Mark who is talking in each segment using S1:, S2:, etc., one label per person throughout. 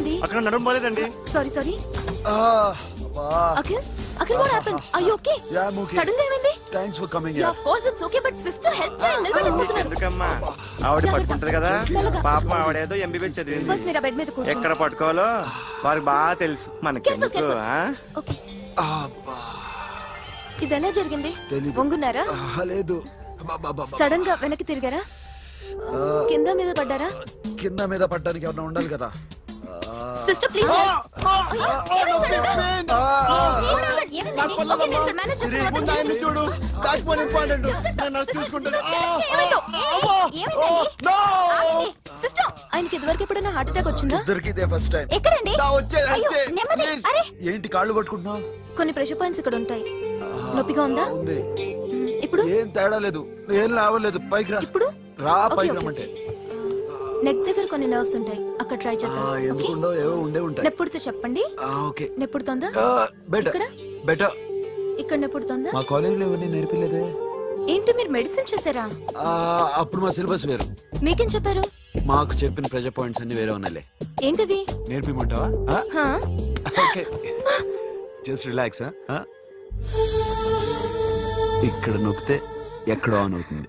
S1: ఏమైంది?
S2: అక్కడ నడుము పోలేదండి
S1: సారీ సారీ
S3: ఆ, అబ్బా.
S1: Akhil Akhil what happen I okay
S3: Yeah, I'm okay.
S1: సడన్గా ఏమైంది
S3: thanks for coming
S1: yeah of course it's okay but sister help చేయండి నిలబడలేకపోతున్నాడు
S2: ఎందుకమ్మా? ఆవిడ. పట్టుకుంటది కదా. పాపం ఆవిడేదో ఎంబీబీ చదివింది.
S1: ఫస్ట్ మీరు బెడ్ మీద కూర్చోండి.
S2: ఎక్కడ పట్టుకోవాలో వారికి బాగా తెలుసు.
S1: Careful,
S2: ఆ?
S1: ఓకే
S3: అబ్బా.
S1: ఇది ఎలా జరిగింది. వంగున్నారా?
S3: ఆ, లేదు.
S1: సడన్గా వెనక్కి తిరిగారా? కింద మీద పడ్డారా?
S3: కింద మీద పడ్డానికి ఏమన్నా ఉండాలి కదా.
S1: సిస్టర్ ప్లీజ్
S3: చూడు బ్యాక్ ఫోన్ ఇంపార్టెంట్ నేను చూసుకుంటాను
S1: సిస్టర్ ఆయనకి ఇదివరకు ఎప్పుడైనా హార్ట్ అటాక్ వచ్చిందా?
S3: ఇదే ఫస్ట్ టైం
S1: ఎక్కడండి?
S3: ఏంటి కాళ్ళు పట్టుకుంటున్నావు?
S1: కొన్ని ప్రెషర్ పాయింట్స్ ఇక్కడ ఉంటాయి. నొప్పిగా ఉందా? ఇప్పుడు?
S3: ఏం తేడా లేదు. ఏం లావలేదు పైకి రా.
S1: ఇప్పుడు?
S3: రా పైకి. రమ్మంటే.
S1: నెక్ దగ్గర కొన్ని నర్వ్స్ ఉంటాయి. అక్కడ ట్రై
S3: ఆ,
S1: చేద్దాం. ఓకే
S3: ఎందుకుండో ఏవో ఉండే ఉంటాయి.
S1: నెప్పుడుతో చెప్పండి.
S3: ఆ, ఓకే.
S1: నెప్పుడుతోందా
S3: బెటర్
S1: ఇక్కడ?
S3: బెటర్
S1: ఇక్కడ నెప్పుడుతోందా
S3: మా కాలేజీలో ఎవరిని నేర్పిలేదే?
S1: ఏంటి మీరు మెడిసిన్ చేశారా?
S3: ఆ, అప్పుడు మా సిలబస్ వేరు.
S1: మీకేం చెప్పారు?
S3: మాకు చెప్పిన ప్రెజర్ పాయింట్స్ అన్ని వేరే ఉన్నాయిలే.
S1: ఏంటివి?
S3: నేర్పిమంటావా?
S1: హా?
S3: ఓకే. జస్ట్ రిలాక్స్ ఇక్కడ నొక్కితే ఎక్కడో ఆన్ అవుతుంది.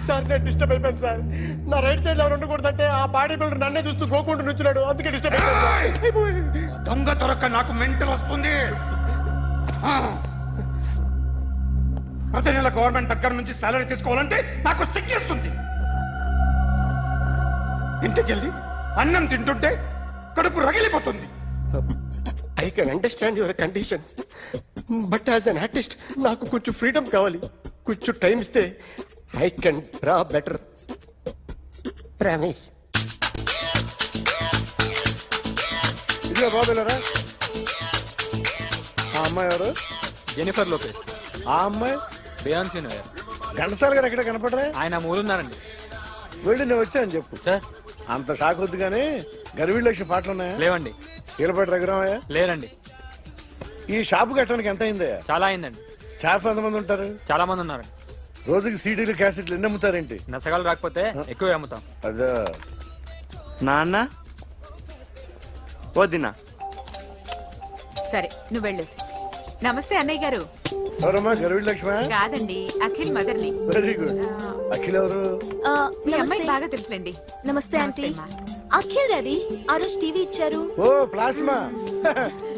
S4: సార్ నేను డిస్టర్బ్ అయిపోయాను సార్. నా రైట్ సైడ్ ఎవరు ఉండకూడదంటే ఆ బాడీ బిల్డర్ నన్నే చూస్తూ గోకుంటూ నుంచున్నాడు. అందుకే డిస్టర్బ్ అయిపోయాను
S5: దొంగ దొరక్క నాకు మెంటల్ వస్తుంది. ఆ. ప్రతి నెల గవర్నమెంట్ దగ్గర నుంచి సాలరీ తీసుకోవాలంటే నాకు సిగ్గేస్తుంది ఇంటికెళ్ళి అన్నం తింటుంటే కడుపు రగిలిపోతుంది.
S4: I can understand your condition but as an artist నాకు కొంచెం ఫ్రీడమ్ కావాలి. కొంచెం టైం ఇస్తే I can draw better promise
S6: ఇదిగో బాబులరా. ఆ అమ్మాయి ఎవరు?
S7: జెనిఫర్ లోపేస్
S6: ఆ అమ్మాయి?
S7: బియాన్సీ నోయర్
S6: ఘంటసాల గారు ఎక్కడ కనపడరా?
S7: ఆయన మూలున్నారండి
S6: వెళ్ళి నేను వచ్చాను చెప్పు.
S7: సార్.
S6: అంత షాక్ వద్దు కానీ గర్వీళ్ళ లక్ష పాటలు ఉన్నాయా?
S7: లేవండి.
S6: కీలపాటి రఘురామయ్య?
S7: లేరండి.
S6: ఈ షాపు కట్టడానికి ఎంత అయిందయ్యా?
S7: చాలా అయిందండి.
S6: షాప్ ఎంతమంది ఉంటారు?
S7: చాలా మంది ఉన్నారండి.
S6: రోజుకి సీడీలు క్యాసెట్లు ఎన్ని అమ్ముతారేంటి?
S7: నసగాలు రాకపోతే ఎక్కువ అమ్ముతాం.
S6: అదే.
S2: నాన్న? వదినా
S8: సరే నువ్వు వెళ్ళు. నమస్తే అన్నయ్య గారు.
S6: ఎవరమ్మా? గర్వీళ్ళ లక్ష్మ?
S8: కాదండి అఖిల్ మదర్ని.
S6: Very good. అఖిల్ ఎవరు?
S1: ఆ,
S8: మీ అమ్మాయి
S1: నమస్తే.
S8: బాగా తెలుసులేండి.
S1: నమస్తే ఆంటీ.
S8: అమ్మా.
S1: అఖిల్ డాడీ ఆ రోజు టీవీ ఇచ్చారు.
S6: ఓ ప్లాస్మా.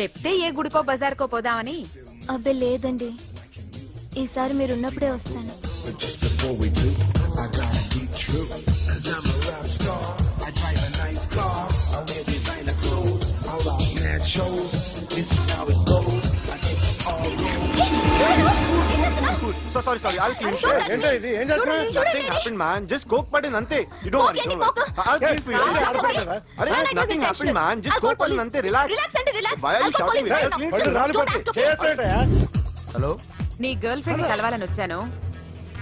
S8: చెప్తే ఏ గుడికో బజార్కో పోదామని?
S1: అబ్బే లేదండి. ఈసారి మీరు ఉన్నప్పుడే వస్తాను
S2: so sorry sorry I'll clean
S6: ఏంటో
S1: me.
S6: ఇది? ఏం చేస్తున్నా?
S1: చూడండి, చూడండి.
S2: Nothing happened man just coke పడింది అంతే. యు డోంట్
S1: ఏంటి, coke?
S2: I'll clean for you.
S6: కదా?
S2: అరే nothing happened
S1: intentional.
S2: Man just coke పడింది. అంతే. రిలాక్స్
S1: Relax అంటే.
S6: పళ్ళు రాళ్ళు
S1: Don't
S6: పట్టి.
S1: act. Okay.
S6: చేస్తాడయా
S3: హలో
S8: నీ గర్ల్ ఫ్రెండ్ కలవాలని వచ్చాను.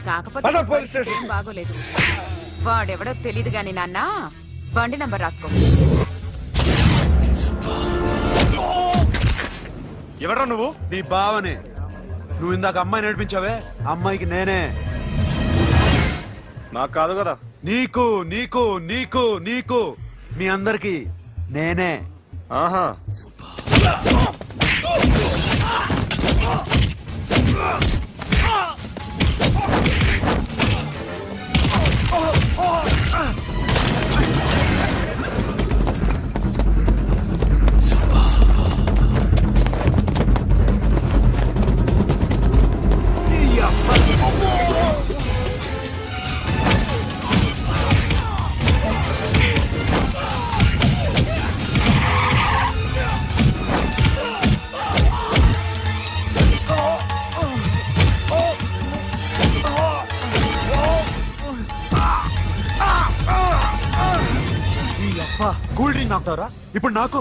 S8: కాకపోతే నీ
S6: పోలీస్ స్టేషన్.
S8: బాగోలేదు. వాడెవడో తెలీదు గాని నాన్న బండి నంబర్ రాసుకో.
S2: ఎవడ్రా నువ్వు?
S3: నీ బావనే. నువ్వు ఇందాక అమ్మాయి నడిపించావే అమ్మాయికి నేనే.
S2: నాకు కాదు కదా.
S3: నీకు నీకు నీకు నీకు. మీ అందరికి నేనే.
S2: ఆహా.
S3: నాకుతావరా ఇప్పుడు నాకు!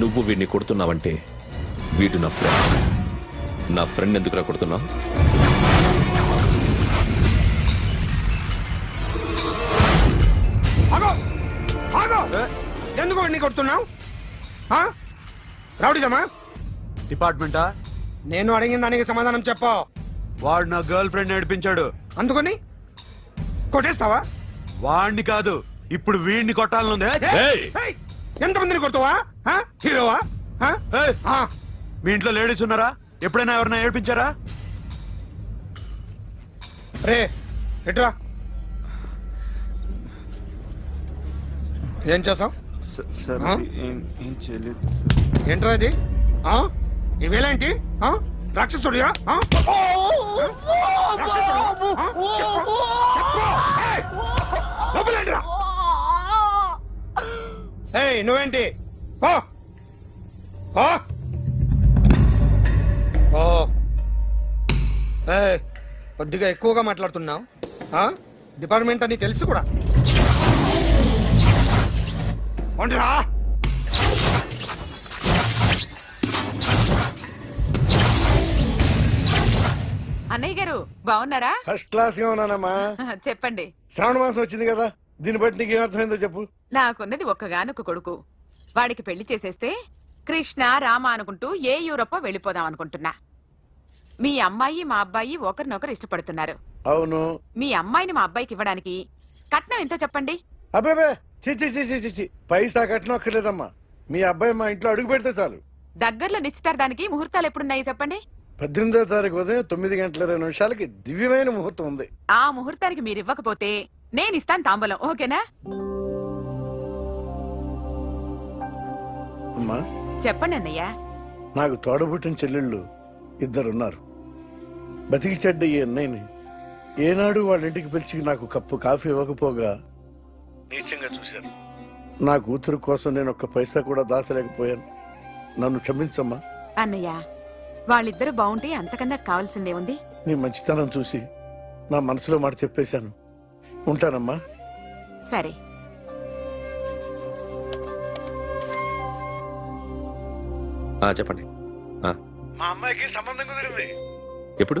S9: నువ్వు వీడిని కొడుతున్నావంటే వీడు నా ఫ్రెండ్ నా ఫ్రెండ్ ఎందుకురా కొడుతున్నావు
S5: ఎందుకు వాడిని కొడుతున్నావు? ఆ? రౌడీదమ్మా?
S3: డిపార్ట్మెంటా?
S5: నేను అడిగిన దానికి సమాధానం చెప్పు.
S3: వాడు నా గర్ల్ ఫ్రెండ్ నడిపించాడు.
S5: అందుకని? కొట్టేస్తావా?
S3: వాడిని కాదు ఇప్పుడు వీడిని కొట్టాలనుంది
S9: ఏయ్!
S5: ఏయ్, ఎంతమందిని కొడతావా? హీరోవా?
S3: మీ ఇంట్లో లేడీస్ ఉన్నారా? ఎప్పుడైనా ఎవరైనా ఏడిపించారా?
S5: రే ఎట్రా? ఏం చేసావు?
S2: స- సార్
S5: ఆ?
S2: ఏం ఏం చేయలేదు సార్.
S5: ఏంట్రా ఇది ఆ? ఇవేలాంటి ఆ? రాక్షసుడియా ఆ? రాక్షసుడు? ఆ? చెప్పు. చెప్పు. ఏయ్! లోపలేంట్రా? ఏయ్ నువ్వేంటి పో. పో. పో. ఏయ్, కొద్దిగా ఎక్కువగా మాట్లాడుతున్నావు? డిపార్ట్మెంట్ అని తెలుసు కూడా ఒంటరా
S8: అన్నయ్య గారు బాగున్నారా?
S6: ఫస్ట్ క్లాస్గా ఉన్నానమ్మా.
S8: చెప్పండి.
S6: శ్రావణ మాసం వచ్చింది కదా దీన్ని బట్టి నీకు ఏమర్థమైందో చెప్పు.
S8: నాకున్నది ఒక్కగానొక్క కొడుకు. వాడికి పెళ్ళి చేసేస్తే కృష్ణ రామ అనుకుంటూ ఏ యూరోపో వెళ్ళిపోదాం అనుకుంటున్నా. మీ అమ్మాయి మా అబ్బాయి ఒకరినొకరు ఇష్టపడుతున్నారు.
S6: అవును.
S8: మీ అమ్మాయిని మా అబ్బాయికి ఇవ్వడానికి కట్నం ఎంతో చెప్పండి?
S6: అబ్బాబే చిచి చిచి చిచి పైసా కట్నం అక్కర్లేదమ్మా. మీ అబ్బాయి మా ఇంట్లో అడుగు పెడితే చాలు.
S8: దగ్గరలో నిశ్చితార్థానికి ముహూర్తాలు ఎప్పుడున్నాయి చెప్పండి?
S6: పద్దెనిమిదో తారీఖు ఉదయం తొమ్మిది గంటల ఇరవై నిమిషాలకి దివ్యమైన ముహూర్తం ఉంది.
S8: ఆ ముహూర్తానికి మీరు ఇవ్వకపోతే నేను ఇస్తాను తాంబూలం ఓకేనా?
S6: అమ్మా.
S8: చెప్పండి అన్నయ్య.
S6: నాకు తోడబుట్టిన చెల్లెళ్ళు ఇద్దరున్నారు. బతికి చెడ్డ ఈ అన్నయ్యని ఏనాడు వాళ్ళ ఇంటికి పిలిచి నాకు కప్పు కాఫీ ఇవ్వకపోగా నీచంగా చూశాను. నా కూతురు కోసం నేను ఒక్క పైసా కూడా దాచలేకపోయాను. నన్ను క్షమించమ్మా.
S8: అన్నయ్య వాళ్ళిద్దరు బాగుంటే అంతకన్నా కావాల్సిందే ఉంది?
S6: నీ మంచితనం చూసి నా మనసులో మాట చెప్పేశాను. ఉంటానమ్మా.
S8: సరే.
S9: ఆ, చెప్పండి. ఆ,
S6: మా అమ్మాయికి సంబంధం కుదిరింది.
S9: ఎప్పుడు?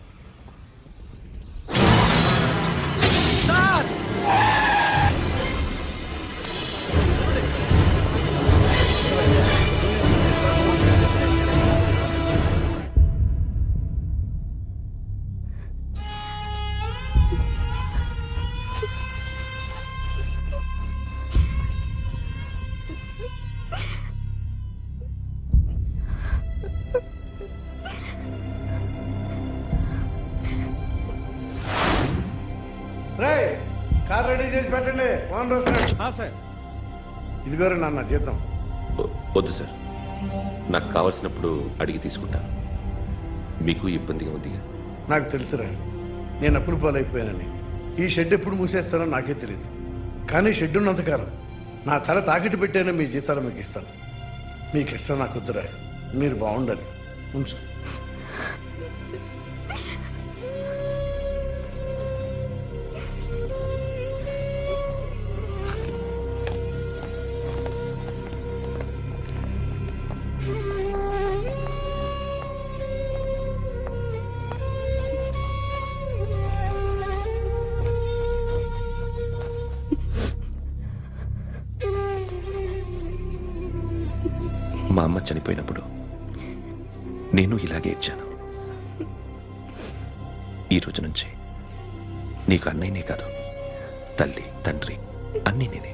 S3: సార్.
S6: ఇదిగోరా నాన్న జీతం.
S9: వద్దు సార్. నాకు కావలసినప్పుడు అడిగి తీసుకుంటాను మీకు ఇబ్బందిగా ఉందిగా?
S6: నాకు తెలుసురా నేను అప్పులు పాలైపోయానని. ఈ షెడ్ ఎప్పుడు మూసేస్తానో నాకే తెలియదు కానీ షెడ్ ఉన్నంతకాలం నా తల తాకట్టు పెట్టానో మీ జీతాలు మీకు ఇస్తాను. మీకు ఇష్టం నాకు వద్దురా మీరు బాగుండాలి. ఉంచు.
S9: మా అమ్మ చనిపోయినప్పుడు నేను ఇలాగే ఇచ్చాను ఈ రోజు నుంచి నీకు అన్నయ్యనే కాదు తల్లి తండ్రి అన్నీ నేనే.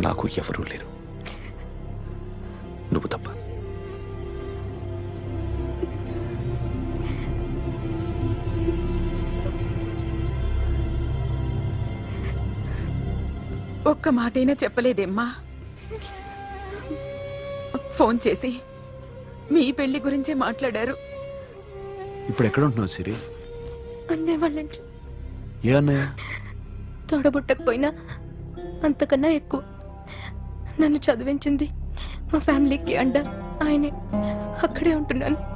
S9: నాకు ఎవరూ లేరు.
S8: ఒక్క మాటైనా చెప్పలేదేమ్మా. ఫోన్ చేసి మీ పెళ్ళి గురించే మాట్లాడారు.
S3: ఇప్పుడు ఎక్కడ ఉంటున్నావు సిరి?
S1: అన్నయ్య వాళ్ళ ఇంట్లో.
S3: ఏ అన్నయ్య?
S1: తోడబుట్టకపోయినా అంతకన్నా ఎక్కువ. నన్ను చదివించింది మా ఫ్యామిలీకి అండ. ఆయనే. అక్కడే ఉంటున్నాను.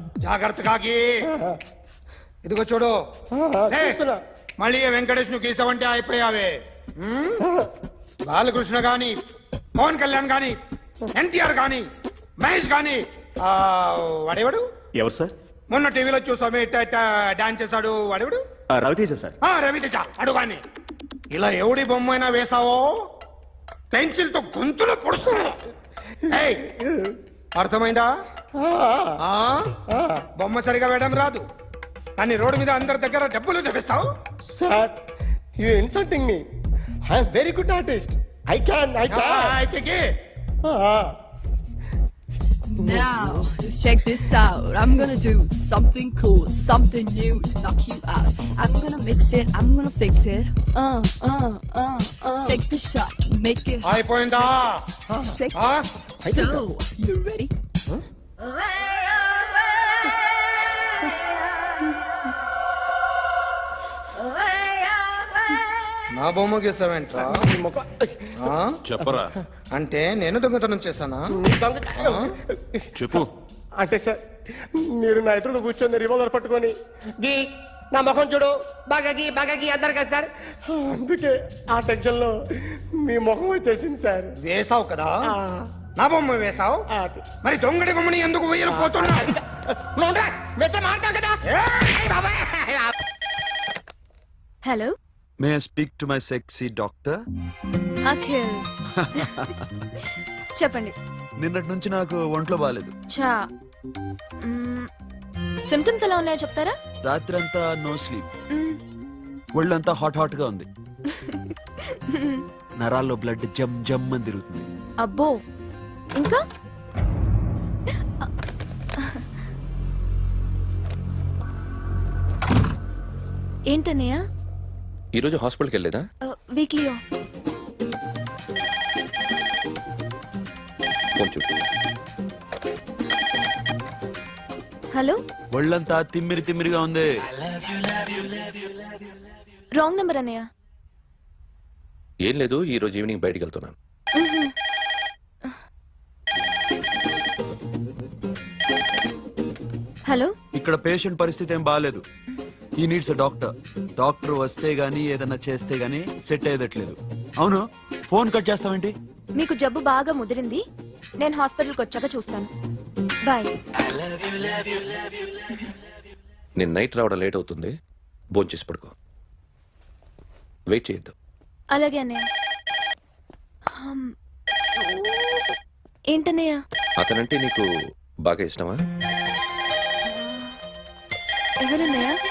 S5: జాగ్రత్తగా గీ ఇదిగో చూడు. మళ్ళీ వెంకటేష్ను గీసావంటే అయిపోయావే? బాలకృష్ణ గాని పవన్ కళ్యాణ్ గాని ఎన్టీఆర్ గాని మహేష్ గాని వాడేవాడు?
S2: ఎవరు సార్?
S5: మొన్న టీవీలో చూసామే డాన్స్ చేశాడు వాడేవాడు?
S2: రవితేజ సార్.
S5: ఆ, రవితేజ అడుగాని ఇలా ఎవడి బొమ్మ అయినా వేసావో? పెన్సిల్తో గొంతులో పొడుస్తా ఏయ్, అర్థమైందా? ఆ? బొమ్మ సరిగా వేయడం రాదు. కానీ రోడ్డు మీద అందరి దగ్గర డబ్బులు తెప్పిస్తావు.
S4: Sir you insulting me I'm very good artist I can I can
S5: అయితే.
S10: Now, just check this out. I'm gonna do something cool, something new to knock you out. I'm gonna mix it, I'm gonna fix it. Uh, uh, uh, uh. Take the shot, make it. I
S5: point
S10: off.
S5: Shake.
S10: Huh? So, you ready? Huh?
S5: నా బొమ్మ గీసావేంట్రా? ఆ?
S2: చెప్పరా?
S5: అంటే నేను దొంగతనం చేశానా?
S2: చెప్పు.
S4: అంటే సార్ మీరు నా ఎదురుగా కూర్చొని రివాల్వర్ పట్టుకొని గీ నా ముఖం చూడు బాగా గీ బాగా గీ అన్నారు కదా సార్. అందుకే ఆ టెన్షన్లో మీ ముఖం వచ్చేసింది సార్.
S5: వేసావు కదా? నా బొమ్మ వేసావు? మరి దొంగడి బొమ్మని ఎందుకు వేయలు పోతున్నా?
S1: Hello?
S3: May speak to my sexy doctor
S1: Akhil. చెప్పండి.
S3: నిన్నటి నుంచి నాకు ఒంట్లో బాగాలేదు
S1: చా సిమ్టమ్స్ ఎలా ఉన్నాయో చెప్తారా?
S3: రాత్రి అంతా నో స్లీప్. ఒళ్ళంతా హాట్ హాట్గా ఉంది. నరాల్లో బ్లడ్ జమ్ జమ్ అని తిరుగుతుంది.
S1: అబ్బో. ఇంకా? ఏంటన్నయ్య?
S9: ఈరోజు హాస్పిటల్కి వెళ్ళేదా
S1: వీక్లీ ఆఫ్
S9: ఫోన్ చూడు.
S1: హలో?
S3: ఒళ్ళంతా తిమ్మిరి తిమ్మిరిగా ఉంది.
S1: రాంగ్ నెంబర్ అన్నయ్య.
S9: ఏం లేదు ఈ రోజు ఈవినింగ్ బయటికి వెళ్తున్నాను.
S1: హలో?
S3: ఇక్కడ పేషెంట్ పరిస్థితి ఏం బాగాలేదు ఈ నీడ్స్ డాక్టర్ డాక్టర్ వస్తే గానీ ఏదన్నా చేస్తే గానీ సెట్ అయ్యేదట్లేదు. అవును? ఫోన్ కట్ చేస్తావేంటి?
S1: మీకు జబ్బు బాగా ముదిరింది. నేను హాస్పిటల్కి వచ్చాక చూస్తాను. బాయ్
S9: నేను నైట్ రావడం లేట్ అవుతుంది. భోంచేసి పడుకో. వెయిట్ చేయొద్దు.
S1: అలాగే అన్నయ్య. హమ్. ఏంటన్నయ్య?
S9: అతనంటే నీకు బాగా ఇష్టమా?
S1: ఎవరన్నయ్య?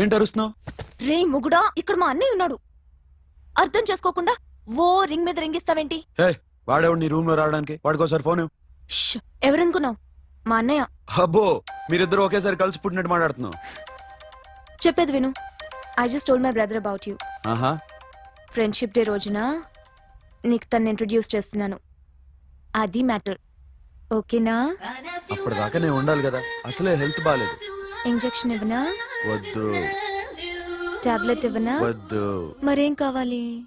S3: ఏంటి అరుస్తున్నావు?
S1: రే ముగుడా ఇక్కడ మా అన్నయ్య ఉన్నాడు. అర్థం చేసుకోకుండా ఓ రింగ్ మీద రింగిస్తావేంటి?
S3: హే వాడేవాడు నీ రూమ్లో రావడానికి వాడికోసారి ఫోన్.
S1: ష్, ఎవరనుకున్నావు? మా అన్నయ్య.
S3: అబ్బో మీరిద్దరు ఒకేసారి కలిసి పుట్టినట్టు మాట్లాడుతున్నావు.
S1: చెప్పేది విను. I just told my brother about you
S3: ఆహా.
S1: ఫ్రెండ్షిప్ డే రోజున నీకు తను ఇంట్రడ్యూస్ చేస్తున్నాను. అది మ్యాటర్ ఓకేనా
S3: అప్పటిదాకా నేను ఉండాలి కదా. అసలే హెల్త్ బాగాలేదు
S1: ఇంజెక్షన్ ఇవ్వనా?
S3: వద్దు.
S1: టాబ్లెట్ ఇవ్వనా?
S3: వద్దు.
S1: మరేం కావాలి?